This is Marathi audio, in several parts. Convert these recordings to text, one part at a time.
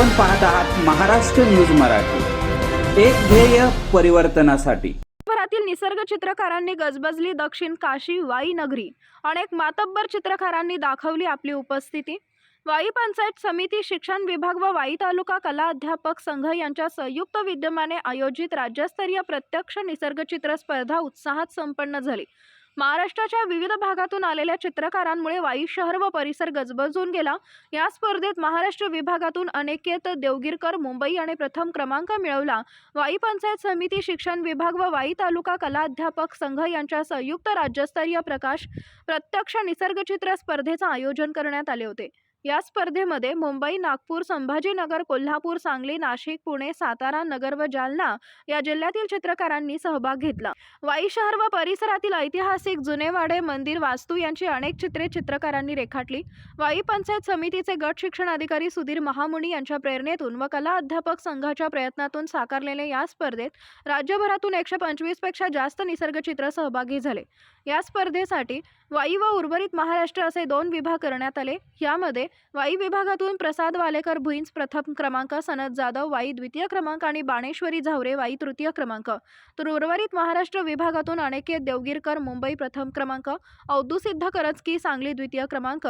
आपण पाहत आहात महाराष्ट्र न्यूज मराठी. एक ध्येय परिवर्तनासाठी. भरातील निसर्ग चित्रकारांनी गजबजली दक्षिण काशी वाई नगरी अनेक मातब्बर चित्रकारांनी दाखवली आपली उपस्थिती. वाई पंचायत समिती शिक्षण विभाग व वाई तालुका कला अध्यापक संघ यांच्या संयुक्त विद्यमाने आयोजित राज्यस्तरीय प्रत्यक्ष निसर्गचित्र स्पर्धा उत्साहात संपन्न झाली. महाराष्ट्राच्या विविध भागातून आलेल्या चित्रकारांमुळे वाई शहर व परिसर गजबजून गेला. या स्पर्धेत महाराष्ट्र विभागातून अनेकेत देवगिरकर मुंबई आणि प्रथम क्रमांक मिळवला. वाई पंचायत समिती शिक्षण विभाग व वाई तालुका कला अध्यापक संघ यांच्या संयुक्त राज्यस्तरीय प्रकाश प्रत्यक्ष निसर्गचित्र स्पर्धेचं आयोजन करण्यात आले होते. या स्पर्धेमध्ये मुंबई नागपूर संभाजीनगर कोल्हापूर सांगली नाशिक पुणे सातारा नगर व जालना या जिल्ह्यातील चित्रकारांनी सहभाग घेतला. वाई शहर व परिसरातील ऐतिहासिक जुनेवाडे मंदिर वास्तू यांची अनेक चित्रे चित्रकारांनी रेखाटली. वाई पंचायत समितीचे गट शिक्षण अधिकारी सुधीर महामुनी यांच्या प्रेरणेतून व कला अध्यापक संघाच्या प्रयत्नातून साकारलेल्या या स्पर्धेत राज्यभरातून एकशे पंचवीसपेक्षा जास्त निसर्गचित्र सहभागी झाले. या स्पर्धेसाठी वाई व उर्वरित महाराष्ट्र असे दोन विभाग करण्यात आले. यामध्ये वाई विभागातून प्रसाद वालेकर भुईंज प्रथम क्रमांक सनद जाधव वाई द्वितीय क्रमांक आणि बाणेश्वरी झावरे वाई तृतीय क्रमांक. तर उर्वरित महाराष्ट्र विभागातून अनेकेत देवगिरकर मुंबई प्रथम क्रमांक औदुसिद्ध करजकी सांगली द्वितीय क्रमांक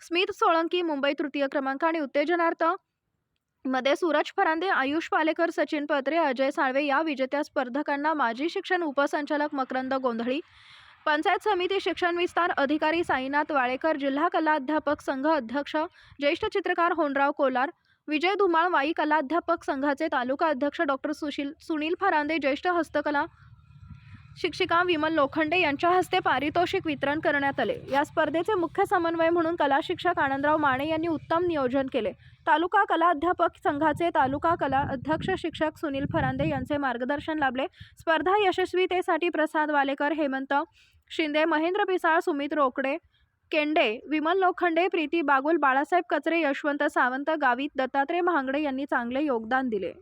स्मित सोळंकी मुंबई तृतीय क्रमांक आणि उत्तेजनार्थमध्ये सूरज फरांदे आयुष पालेकर सचिन पत्रे अजय साळवे या विजेत्या स्पर्धकांना माजी शिक्षण उपसंचालक मकरंद गोंधळी पंचायत समिती शिक्षण विस्तार अधिकारी साईनाथ वाळेकर जिल्हा कलाध्यापक संघ अध्यक्ष ज्येष्ठ चित्रकार होनराव कोलार विजय धुमाळ वाई कलाध्यापक संघाचे तालुका अध्यक्ष डॉक्टर सुशील सुनील फरांदे ज्येष्ठ हस्तकला शिक्षिका विमल लोखंडे यांच्या हस्ते पारितोषिक वितरण करण्यात आले. या स्पर्धेचे मुख्य समन्वय म्हणून कला शिक्षक आनंदराव माने यांनी उत्तम नियोजन केले. तालुका कला अध्यापक संघाचे तालुका कला अध्यक्ष शिक्षक सुनील फरांदे यांचे मार्गदर्शन लाभले. स्पर्धा यशस्वीतेसाठी प्रसाद वालेकर हेमंत शिंदे महेंद्र पिसाळ सुमित रोकडे केंडे विमल लोखंडे प्रीती बागुल बाळासाहेब कचरे यशवंत सावंत गावित दत्तात्रय महांगडे यांनी चांगले योगदान दिले.